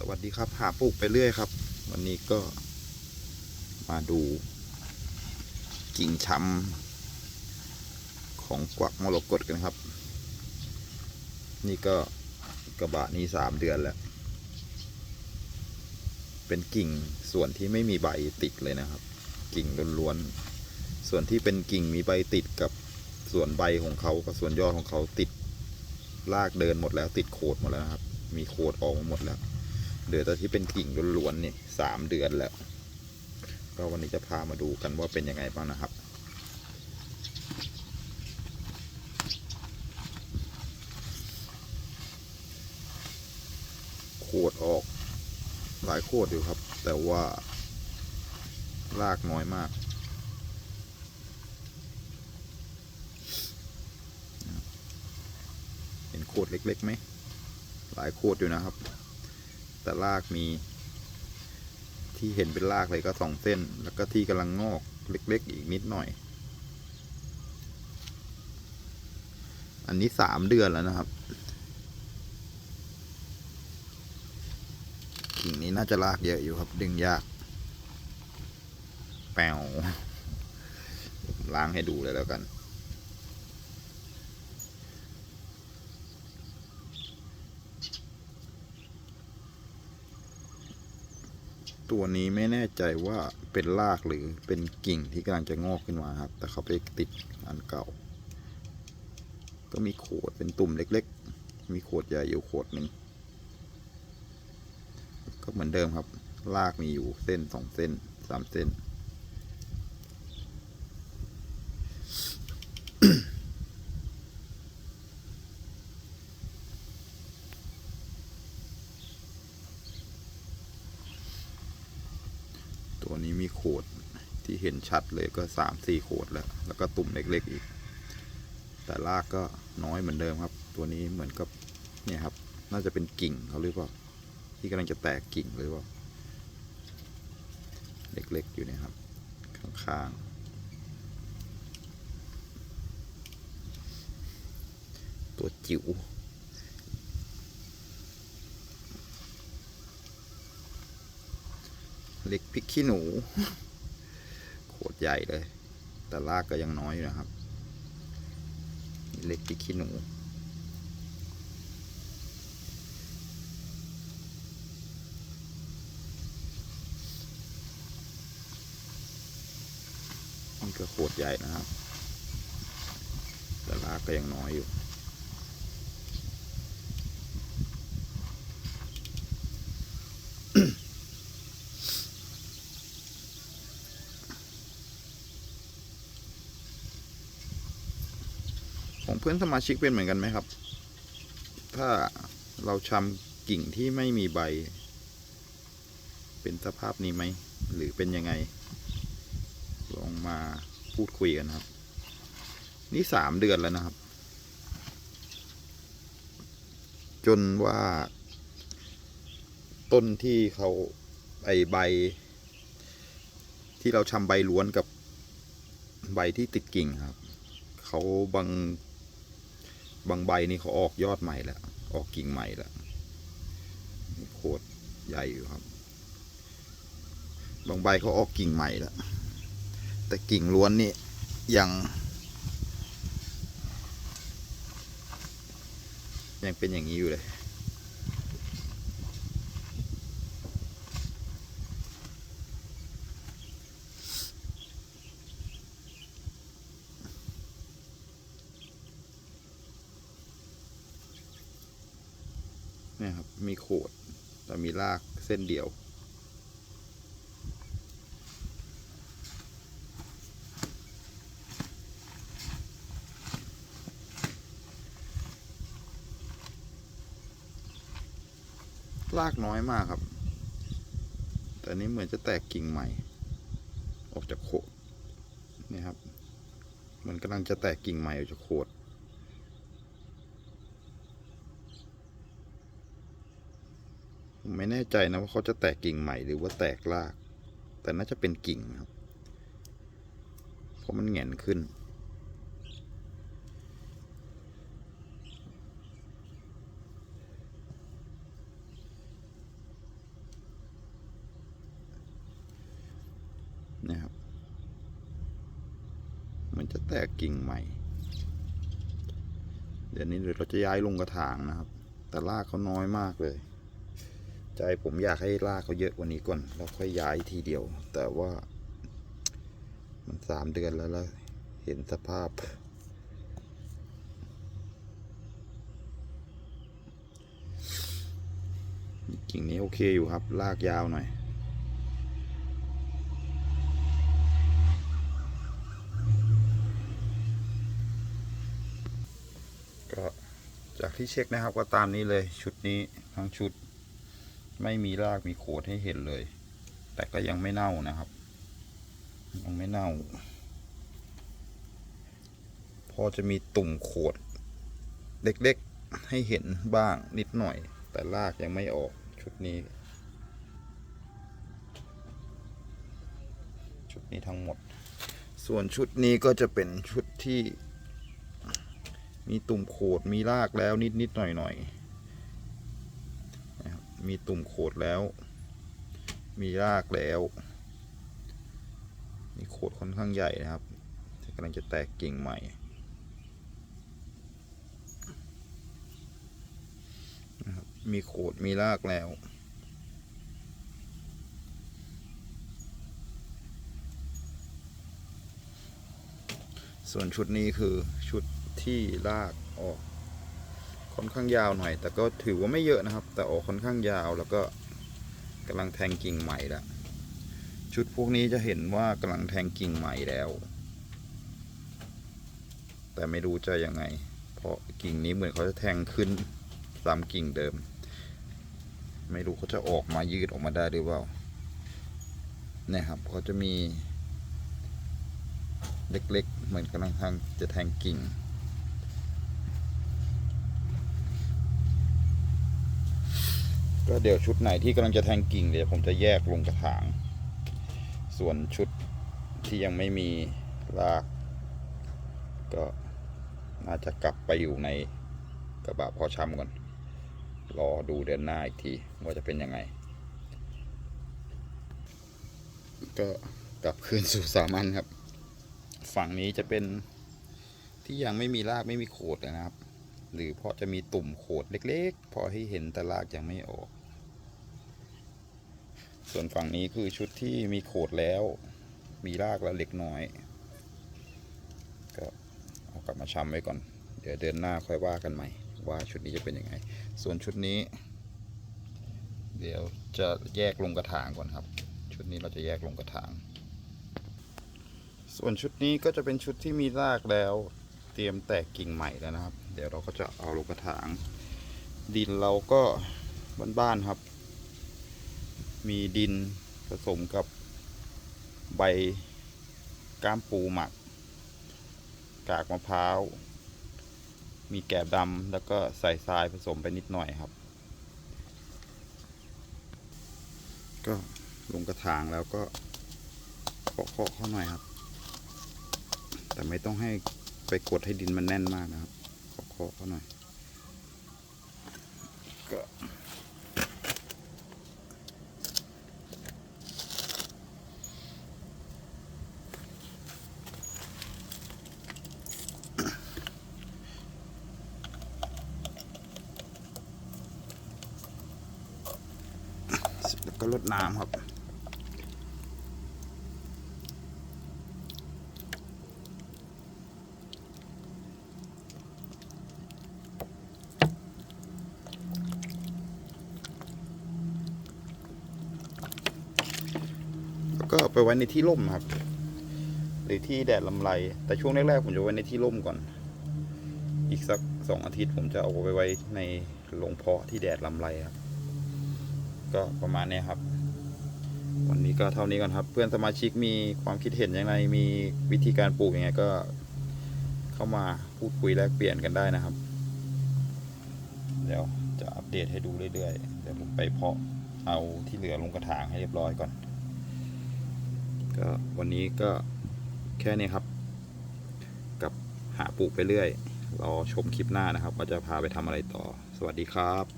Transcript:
สวัสดีครับหาปลูกไปเรื่อยครับ วันนี้ก็มาดู กิ่งช้ำของกวักมรกตกันครับ นี่ก็กระบะนี้สามเดือนแล้ว เป็นกิ่งส่วนที่ไม่มีใบติดเลยนะครับ กิ่งล้วนๆส่วนที่เป็นกิ่งมีใบติดกับส่วนใบของเขากับส่วนยอดของเขาติดรากเดินหมดแล้วติดโคดหมดแล้วครับ มีโคดออกมาหมดแล้ว เหลือแต่ที่เป็นกิ่งล้วนๆนี่สามเดือนแล้ว ก็วันนี้จะพามาดูกันว่าเป็นยังไงบ้างนะครับ โคดออกหลายโคดอยู่ครับ แต่ว่า รากน้อยมากเห็นโคดเล็กๆไหมหลายโคดอยู่นะครับ แต่รากมี ที่เห็นเป็นรากเลยก็สองเส้น แล้วก็ที่กำลังงอกเล็ก ๆ อีกนิดหน่อย อันนี้สามเดือนแล้วนะครับกิ่งนี้น่าจะลากเยอะอยู่ครับ ดึงยากแปวล้างให้ดูเลยแล้วกัน ตัวนี้ไม่แน่ใจว่าเป็นรากหรือเป็นกิ่งที่กำลังจะงอกขึ้นมาครับ แต่เขาไปติดอันเก่า ก็มีโขดเป็นตุ่มเล็ก ๆ มีโขดใหญ่อยู่โขดหนึ่งก็เหมือนเดิมครับ รากมีอยู่เส้นสองเส้นสามเส้น ตัวนี้มีโขดที่เห็น ชัดเลยก็สามสี่โขดแล้ว แล้วก็ตุ่มเล็กๆอีก แต่รากก็น้อยเหมือนเดิมครับ ตัวนี้เหมือนกับเนี่ยครับ น่าจะเป็นกิ่งเขาหรือเปล่า ที่กำลังจะแตกกิ่งหรือเปล่า เล็กๆอยู่เนี่ยครับ ข้างๆ ตัวจิ๋วเล็กพริกขี้หนู ใหญ่เลย แต่รากก็ยังน้อยอยู่นะครับเล็กพริกขี้หนูนี่ก็โคตรใหญ่นะครับ แต่รากก็ยังน้อยอยู่ ของเพื่อนสมาชิกเป็นเหมือนกันไหมครับ ถ้าเราชำกิ่งที่ไม่มีใบ เป็นสภาพนี้ไหม หรือเป็นยังไง ลองมาพูดคุยกันครับ นี่สามเดือนแล้วนะครับ จนว่า ต้นที่เขาไอใบ ที่เราชำใบล้วนกับใบที่ติดกิ่งครับ เขาบาง บางใบนี่เขาออกยอดใหม่แล้ว ออกกิ่งใหม่แล้วโคตรใหญ่อยู่ครับ บางใบเขาออกกิ่งใหม่แล้ว แต่กิ่งล้วนนี่ยังยังเป็นอย่างนี้อยู่เลย เนี่ยครับ มีโขดแต่มีรากเส้นเดียว รากน้อยมากครับ แต่นี้เหมือนจะแตกกิ่งใหม่ ออกจากโขดนี่ครับเหมือนกำลังจะแตกกิ่งใหม่ออกจากโขด ไม่แน่ใจนะว่าเขาจะแตกกิ่งใหม่หรือว่าแตกราก แต่น่าจะเป็นกิ่งครับเพราะมันแหงนขึ้น นะครับ มันจะแตกกิ่งใหม่ เดี๋ยวนี้เราจะย้ายลงกระถางนะครับ แต่รากเขาน้อยมากเลย ใจผมอยากให้รากเขาเยอะกว่านี้ก่อนแล้วค่อยย้ายทีเดียว แต่ว่ามันสามเดือนแล้วแล้วเห็นสภาพ กิ่งนี้โอเคอยู่ครับ ลากยาวหน่อยก็จากที่เช็คนะครับก็ตามนี้เลยชุดนี้ทั้งชุด ไม่มีรากมีโขดให้เห็นเลย แต่ก็ยังไม่เน่านะครับ ยังไม่เน่า พอจะมีตุ่มโขด เล็กๆให้เห็นบ้างนิดหน่อย แต่รากยังไม่ออกชุดนี้ ชุดนี้ทั้งหมด ส่วนชุดนี้ก็จะเป็นชุดที่ มีตุ่มโขดมีรากแล้วนิดนิดหน่อยหน่อยๆ มีตุ่มโขดแล้ว มีรากแล้วมีโขดค่อนข้างใหญ่นะครับกำลังจะแตกกิ่งใหม่นะครับมีโขดมีรากแล้วส่วนชุดนี้คือชุดที่รากออก ค่อนข้างยาวหน่อย แต่ก็ถือว่าไม่เยอะนะครับ แต่ออกค่อนข้างยาวแล้วก็กำลังแทงกิ่งใหม่ล้วชุดพวกนี้จะเห็นว่ากำลังแทงกิ่งใหม่แล้ว แต่ไม่รู้จะยังไง เพราะกิ่งนี้เหมือนเขาจะแทงขึ้นตามกิ่งเดิม ไม่รู้เขาจะออกมายืดออกมาได้หรือเปล่าเนี่ยครับเขาจะมีเล็กๆ เหมือนกำลังทางจะแทงกิ่ง ก็เดี๋ยวชุดไหนที่กำลังจะแทงกิ่งเดี๋ยวผมจะแยกลงกระถาง ส่วนชุดที่ยังไม่มีราก ก็น่าจะกลับไปอยู่ในกระบะพอช้ำก่อน รอดูเดือนหน้าอีกทีว่าจะเป็นยังไง ก็กลับคืนสู่สามัญครับ ฝั่งนี้จะเป็นที่ยังไม่มีรากไม่มีโขดนะครับ หรือเพราะจะมีตุ่มโขดเล็ก ๆ พอให้เห็นแต่รากยังไม่ออก ส่วนฝั่งนี้คือชุดที่มีโขดแล้ว มีรากแล้วเล็กน้อย ก็เอากลับมาชำไว้ก่อน เดี๋ยวเดือนหน้าค่อยว่ากันใหม่ ว่าชุดนี้จะเป็นยังไง ส่วนชุดนี้ เดี๋ยวจะแยกลงกระถางก่อนครับ ชุดนี้เราจะแยกลงกระถาง ส่วนชุดนี้ก็จะเป็นชุดที่มีรากแล้วเตรียมแตกกิ่งใหม่แล้วนะครับ เดี๋ยวเราก็จะเอาลงกระถาง ดินเราก็บ้านๆครับ มีดินผสมกับใบก้ามปูหมัก กากมะพร้าว มีแกบดำแล้วก็ใส่ทรายผสมไปนิดหน่อยครับ ก็ลงกระถางแล้วก็เคาะเคาะเข้าหน่อยครับ แต่ไม่ต้องให้ไปกดให้ดินมันแน่นมากนะครับเคาะเคาะเข้าหน่อยก็แล้ว ก็ลดน้ำครับแล้วก็เอาไปไว้ในที่ร่มครับ หรือที่แดดลำไร แต่ช่วงแรกๆผมจะไว้ในที่ร่มก่อน อีกสักสองอาทิตย์ผมจะเอาไปไว้ในโรงเพาะที่แดดลำไรครับ ก็ประมาณนี้ครับ วันนี้ก็เท่านี้ก่อนครับ เพื่อนสมาชิกมีความคิดเห็นอย่างไรมีวิธีการปลูกยังไงก็ เข้ามาพูดคุยแลกเปลี่ยนกันได้นะครับ เดี๋ยวจะอัปเดตให้ดูเรื่อยๆเดี๋ยวผมไปเพาะเอาที่เหลือลงกระถางให้เรียบร้อยก่อน ก็วันนี้ก็แค่นี้ครับ กับหาปลูกไปเรื่อยรอชมคลิปหน้านะครับ ว่าจะพาไปทำอะไรต่อ สวัสดีครับ